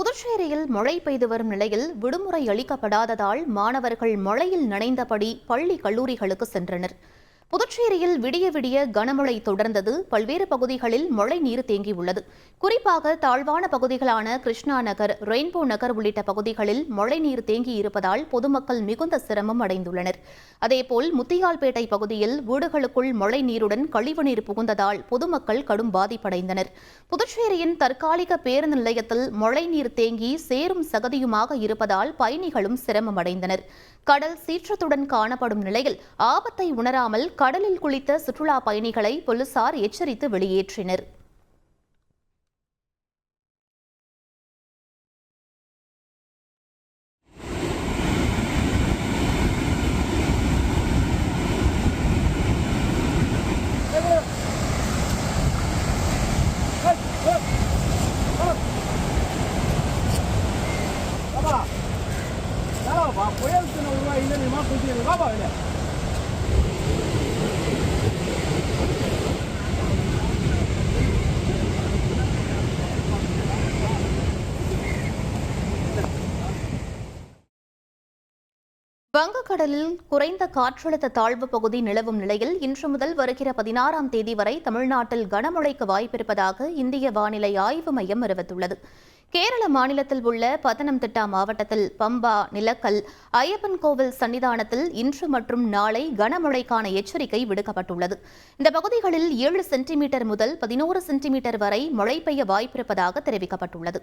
புதுச்சேரியில் மழை பெய்து வரும் நிலையில் விடுமுறை அளிக்கப்படாததால் மாணவர்கள் மழையில் நனைந்தபடி பள்ளி கல்லூரிகளுக்கு சென்றனர். புதுச்சேரியில் விடிய விடிய கனமழை தொடர்ந்தது. பல்வேறு பகுதிகளில் மழை நீர் தேங்கியுள்ளது. குறிப்பாக தாழ்வான பகுதிகளான கிருஷ்ணா நகர் ரெயின்போ நகர் உள்ளிட்ட பகுதிகளில் மழை நீர் தேங்கி இருப்பதால் பொதுமக்கள் மிகுந்த சிரமம் அடைந்துள்ளனர். அதேபோல் முத்தியால்பேட்டை பகுதியில் வீடுகளுக்குள் மழை நீருடன் கழிவுநீர் புகுந்ததால் பொதுமக்கள் கடும் பாதிப்படைந்தனர். புதுச்சேரியின் தற்காலிக பேருந்து நிலையத்தில் மழை நீர் தேங்கி சேரும் சகதியுமாக இருப்பதால் பயணிகளும் சிரமமடைந்தனர் கடல் சீற்றத்துடன் காணப்படும் நிலையில் ஆபத்தை உணராமல் கடலில் குளித்த சுற்றுலா பயணிகளை போலீசார் எச்சரித்து வெளியேற்றினர் Baba, puede usted no va a ir de mi más, pues tiene, baba, ¿verdad? வங்கக்கடலில் குறைந்த காற்றழுத்த தாழ்வு பகுதி நிலவும் நிலையில் இன்று முதல் வருகிற பதினாறாம் தேதி வரை தமிழ்நாட்டில் கனமழைக்கு வாய்ப்பிருப்பதாக இந்திய வானிலை ஆய்வு மையம் அறிவித்துள்ளது. கேரள மாநிலத்தில் உள்ள பத்தனம்திட்டா மாவட்டத்தில் பம்பா நிலக்கல் ஐயப்பன் கோவில் சன்னிதானத்தில் இன்று மற்றும் நாளை கனமழைக்கான எச்சரிக்கை விடுக்கப்பட்டுள்ளது. இந்த பகுதிகளில் ஏழு சென்டிமீட்டர் முதல் பதினோரு சென்டிமீட்டர் வரை மழை பெய்ய வாய்ப்பிருப்பதாக தெரிவிக்கப்பட்டுள்ளது.